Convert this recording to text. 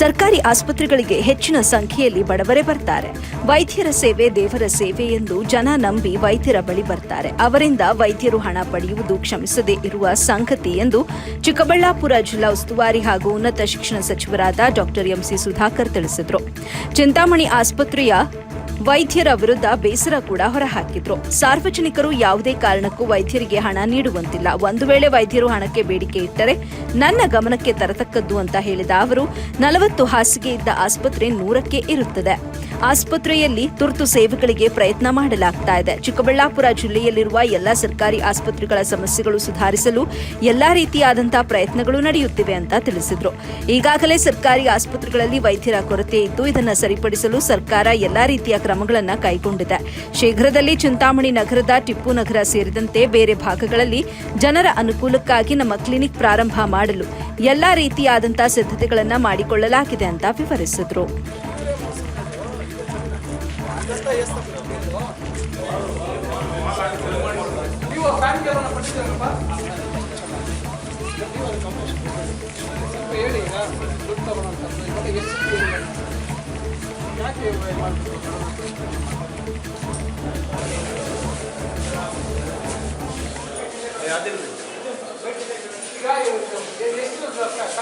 ಸರ್ಕಾರಿ ಆಸ್ಪತ್ರೆಗಳಿಗೆ ಹೆಚ್ಚಿನ ಸಂಖ್ಯೆಯಲ್ಲಿ ಬಡವರೇ ಬರ್ತಾರೆ. ವೈದ್ಯರ ಸೇವೆ ದೇವರ ಸೇವೆ ಎಂದು ಜನ ನಂಬಿ ವೈದ್ಯರ ಬಳಿ ಬರ್ತಾರೆ. ಅವರಿಂದ ವೈದ್ಯರು ಹಣ ಪಡೆಯುವುದು ಕ್ಷಮಿಸದೇ ಇರುವ ಸಂಗತಿ ಎಂದು ಚಿಕ್ಕಬಳ್ಳಾಪುರ ಜಿಲ್ಲಾ ಉಸ್ತುವಾರಿ ಹಾಗೂ ಉನ್ನತ ಶಿಕ್ಷಣ ಸಚಿವರಾದ ಡಾಕ್ಟರ್ ಎಂಸಿ ಸುಧಾಕರ್ ತಿಳಿಸಿದರು. ಚಿಂತಾಮಣಿ ಆಸ್ಪತ್ರೆಯ ವೈದ್ಯರ ವಿರುದ್ಧ ಬೇಸರ ಕೂಡ ಹೊರಹಾಕಿದ್ರು. ಸಾರ್ವಜನಿಕರು ಯಾವುದೇ ಕಾರಣಕ್ಕೂ ವೈದ್ಯರಿಗೆ ಹಣ ನೀಡುವಂತಿಲ್ಲ. ಒಂದು ವೇಳೆ ವೈದ್ಯರು ಹಣಕ್ಕೆ ಬೇಡಿಕೆ ಇಟ್ಟರೆ ನನ್ನ ಗಮನಕ್ಕೆ ತರತಕ್ಕದ್ದು ಅಂತ ಹೇಳಿದ ಅವರು, ನಲವತ್ತು ಹಾಸಿಗೆ ಇದ್ದ ಆಸ್ಪತ್ರೆ ನೂರಕ್ಕೆ ಇರುತ್ತದೆ. ಆಸ್ಪತ್ರೆಯಲ್ಲಿ ತುರ್ತು ಸೇವೆಗಳಿಗೆ ಪ್ರಯತ್ನ ಮಾಡಲಾಗ್ತಾ ಇದೆ. ಚಿಕ್ಕಬಳ್ಳಾಪುರ ಜಿಲ್ಲೆಯಲ್ಲಿರುವ ಎಲ್ಲ ಸರ್ಕಾರಿ ಆಸ್ಪತ್ರೆಗಳ ಸಮಸ್ಯೆಗಳು ಸುಧಾರಿಸಲು ಎಲ್ಲಾ ರೀತಿಯಾದಂತಹ ಪ್ರಯತ್ನಗಳು ನಡೆಯುತ್ತಿವೆ ಅಂತ ತಿಳಿಸಿದ್ರು. ಈಗಾಗಲೇ ಸರ್ಕಾರಿ ಆಸ್ಪತ್ರೆಗಳಲ್ಲಿ ವೈದ್ಯರ ಕೊರತೆ ಇದ್ದು, ಇದನ್ನು ಸರಿಪಡಿಸಲು ಸರ್ಕಾರ ಎಲ್ಲಾ ರೀತಿಯ ಕ್ರಮಗಳನ್ನು ಕೈಗೊಂಡಿದೆ. ಶೀಘ್ರದಲ್ಲಿ ಚಿಂತಾಮಣಿ ನಗರದ ಟಿಪ್ಪು ನಗರ ಸೇರಿದಂತೆ ಬೇರೆ ಭಾಗಗಳಲ್ಲಿ ಜನರ ಅನುಕೂಲಕ್ಕಾಗಿ ನಮ್ಮ ಕ್ಲಿನಿಕ್ ಪ್ರಾರಂಭ ಮಾಡಲು ಎಲ್ಲಾ ರೀತಿಯಾದಂತಹ ಸಿದ್ಧತೆಗಳನ್ನು ಮಾಡಿಕೊಳ್ಳಲಾಗಿದೆ ಅಂತ ವಿವರಿಸಿದ್ರು. ಹೇಳಿ ಈಗ ದುಡ್ಡು ತಗೊಳ್ಳೋಂಥದ್ದು ಇವಾಗ ಎಷ್ಟು ಯಾಕೆ ಮಾಡ್ತೀವಿ ಈಗ ಎಷ್ಟು